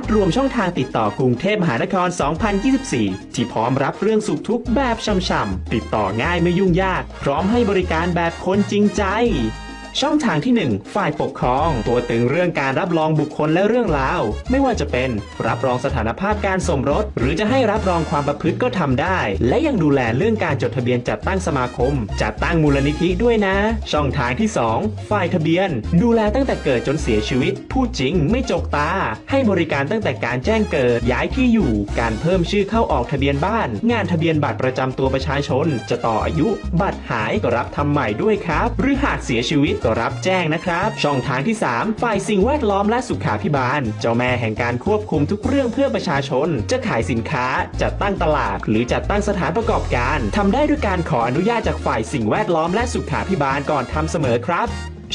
ดรวมช่องทางติดต่อกรุงเทพมหานคร 2024 ที่พร้อมรับเรื่องสุขทุกข์แบบช่ำๆติดต่อง่ายไม่ยุ่งยาก พร้อมให้บริการแบบคนจริงใจ ช่องทางที่ 1 ฝ่ายปกครอง ตัวตึงเรื่องการรับรองบุคคลและเรื่องราว ไม่ว่าจะเป็นรับรองสถานภาพการสมรส หรือจะให้รับรองความประพฤติก็ทำได้ และยังดูแลเรื่องการจดทะเบียนจัดตั้งสมาคม จัดตั้งมูลนิธิด้วยนะ ช่องทางที่ 2 ฝ่ายทะเบียน ดูแลตั้งแต่เกิดจนเสียชีวิต พูดจริงไม่จกตา ให้บริการตั้งแต่การแจ้งเกิด ย้ายที่อยู่ การเพิ่มชื่อเข้าออกทะเบียนบ้าน งานทะเบียนบัตรประจำตัวประชาชน จะต่ออายุ บัตรหายก็รับทำใหม่ด้วยครับ หรือหากเสียชีวิตก็รับแจ้งนะครับ ช่องทางที่ 3 ฝ่ายสิ่งแวดล้อมและสุขาพิบาล เจ้าแม่แห่งการควบคุมทุกเรื่องเพื่อประชาชน จะขายสินค้าจัดตั้งตลาด หรือจัดตั้งสถานประกอบการทำได้ด้วยการขออนุญาตจากฝ่ายสิ่งแวดล้อมและสุขาพิบาลก่อนทำเสมอครับ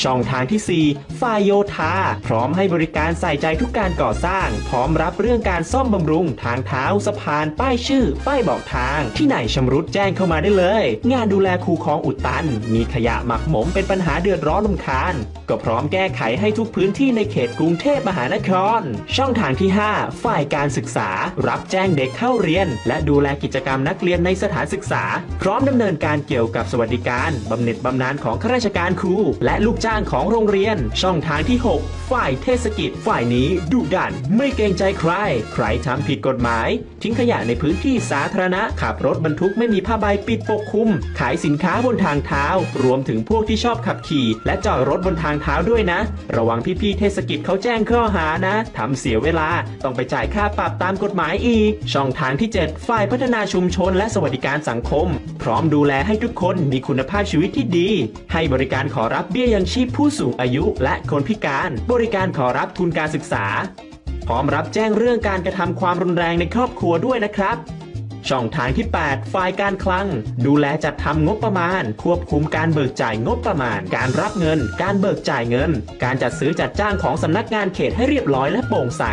ช่องทางที่ 4 ฝ่ายโยธา พร้อมให้บริการใส่ใจทุกการก่อสร้าง พร้อมรับเรื่องการซ่อมบำรุง ทางเท้าสะพาน ป้ายชื่อ ป้ายบอกทาง ที่ไหนชำรุดแจ้งเข้ามาได้เลย งานดูแลคูคลองอุดตัน มีขยะหมักหมมเป็นปัญหาเดือดร้อนลำคาญ ก็พร้อมแก้ไขให้ทุกพื้นที่ในเขตกรุงเทพมหานคร ช่องทางที่ 5 ฝ่ายการศึกษา รับแจ้งเด็กเข้าเรียน และดูแลกิจกรรมนักเรียนในสถานศึกษา พร้อมดำเนินการเกี่ยวกับสวัสดิการบำเหน็จบำนาญของข้าราชการครู และลูกจ้างของโรงเรียน ช่องทางที่ 6 ฝ่ายเทศกิจ ฝ่ายนี้ดุดัน ไม่เกรงใจใคร ใครทำผิดกฎหมาย ทิ้งขยะในพื้นที่สาธารณะ ขับรถบรรทุกไม่มีผ้าใบปิดปกคลุม ขายสินค้าบนทางเท้า รวมถึงพวกที่ชอบขับขี่ และจอดรถบนทางเท้าด้วยนะ ระวังพี่ๆเทศกิจเขาแจ้งข้อหานะทำเสียเวลาต้องไปจ่ายค่าปรับตามกฎหมายอีก ช่องทางที่ 7 ฝ่ายพัฒนาชุมชน และสวัสดิการสังคม พร้อมดูแลให้ทุกคนมีคุณภาพชีวิตที่ดี ให้บริการขอรับเบี้ยยังชีพผู้สูงอายุและคนพิการ บริการขอรับทุนการศึกษา พร้อมรับแจ้งเรื่องการกระทำความรุนแรงในครอบครัวด้วยนะครับ ช่องทางที่ 8 ฝ่ายการคลัง ดูแลจัดทำงบประมาณ ควบคุมการเบิกจ่ายงบประมาณ การรับเงิน การเบิกจ่ายเงิน การจัดซื้อจัดจ้างของสำนักงานเขตให้เรียบร้อยและโปร่งใส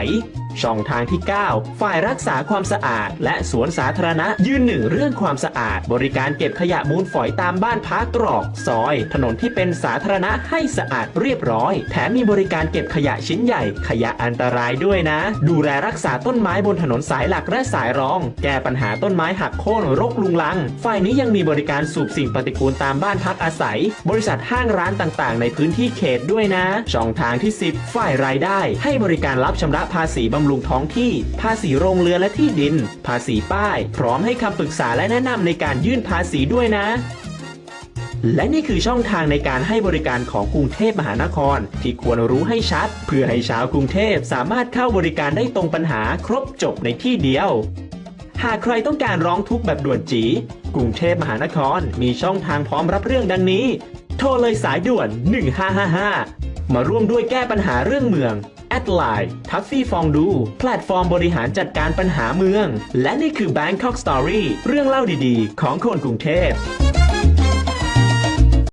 ช่องทางที่ 9 ฝ่ายรักษาความสะอาด และสวนสาธารณะยืนหนึ่งเรื่องความสะอาด บริการเก็บขยะมูลฝอยตามบ้านพักตรอกซอย ถนนที่เป็นสาธารณะให้สะอาดเรียบร้อย แถมมีบริการเก็บขยะชิ้นใหญ่ ขยะอันตรายด้วยนะ ดูแลรักษาต้นไม้บนถนนสายหลักและสายรอง แก้ปัญหาต้นไม้หักโค่นรกลุงลัง ฝ่ายนี้ยังมีบริการสูบสิ่งปฏิกูลตามบ้านพักอาศัย บริษัทห้างร้านต่างๆ ในพื้นที่เขตด้วยนะ ช่องทางที่ 10 ฝ่ายรายได้ ให้บริการรับชำระภาษีบำรุงท้องที่ ภาษีโรงเรือนและที่ดิน ภาษีป้าย พร้อมให้คำปรึกษาและแนะนำในการยื่นภาษีด้วยนะ และนี่คือช่องทางในการให้บริการของกรุงเทพมหานคร ที่ควรรู้ให้ชัด เพื่อให้ชาวกรุงเทพสามารถเข้าบริการได้ตรงปัญหาครบจบในที่เดียว หากใครต้องการร้องทุกข์แบบด่วนจีกรุงเทพมหานครมีช่องทางพร้อมรับเรื่องดังนี้ โทรเลยสายด่วน 1555 มาร่วมด้วยแก้ปัญหาเรื่องเมือง แอดไลน์ทัฟฟี่ฟองดู แพลตฟอร์มบริหารจัดการปัญหาเมือง และนี่คือ Bangkok Story เรื่องเล่าดีๆ ของคนกรุงเทพ